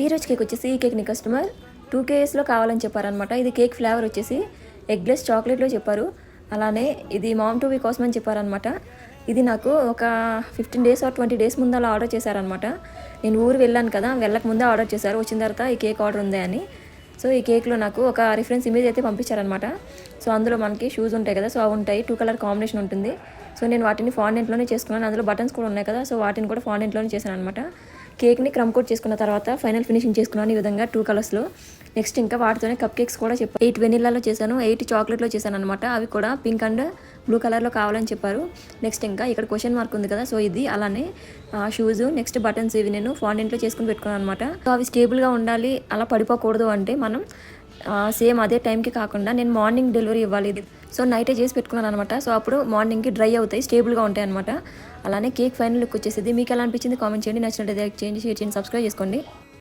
ఈ రోజు కేక్ వచ్చేసి ఈ కేక్ని కస్టమర్ టూ కేఎస్లో కావాలని చెప్పారనమాట ఇది కేక్ ఫ్లేవర్ వచ్చేసి ఎగ్లెస్ చాక్లెట్లో చెప్పారు. అలానే ఇది మామ్ టూ వీ కోసం అని చెప్పారనమాట ఇది నాకు ఒక fifteen days or twenty days ముందు అలా ఆర్డర్ చేశారనమాట నేను ఊరు వెళ్ళాను కదా వెళ్ళక ముందే ఆర్డర్ చేశారు. వచ్చిన తర్వాత ఈ కేక్ ఆర్డర్ ఉంది అని. సో ఈ కేక్లో నాకు ఒక రిఫరెన్స్ ఇమేజ్ అయితే పంపించారనమాట సో అందులో మనకి షూస్ ఉంటాయి కదా సో అవి ఉంటాయి. టూ కలర్ కాంబినేషన్ ఉంటుంది. సో నేను వాటిని ఫాండెంట్లోనే చేసుకున్నాను. అందులో బటన్స్ కూడా ఉన్నాయి కదా సో వాటిని కూడా ఫాండెంట్లోనే చేశాను అనమాట కేక్ని క్రమ్ కోట్ చేసుకున్న తర్వాత ఫైనల్ ఫినిషింగ్ చేసుకున్నాను ఈ విధంగా టూ కలర్స్లో. నెక్స్ట్ ఇంకా వాటితోనే కప్ కేక్స్ కూడా చెప్పారు ఎయిట్ వెనిల్లాలో చేశాను ఎయిట్ చాక్లెట్లో చేశాను అనమాట అవి కూడా పింక్ అండ్ బ్లూ కలర్లో కావాలని చెప్పారు. నెక్స్ట్ ఇంకా ఇక్కడ క్వశ్చన్ మార్క్ ఉంది కదా సో ఇది అలానే షూస్ నెక్స్ట్ బటన్స్ ఇవి నేను ఫాండెంట్లో చేసుకుని పెట్టుకున్నాను అనమాట సో అవి స్టేబుల్గా ఉండాలి అలా పడిపోకూడదు అంటే మనం సేమ్ అదే టైంకి కాకుండా నేను మార్నింగ్ డెలివరీ ఇవ్వాలి. ఇది సో నైటే చేసి పెట్టుకున్నాను అనమాట సో అప్పుడు మార్నింగ్కి డ్రై అవుతాయి స్టేబుల్గా ఉంటాయి అనమాట అలానే కేక్ ఫైనల్ లుక్ వచ్చేసింది. మీకు ఎలా అనిపించింది కామెంట్ చేయండి. నచ్చినట్టు లైక్ చేయండి షేర్ చేయండి సబ్స్క్రైబ్ చేసుకోండి.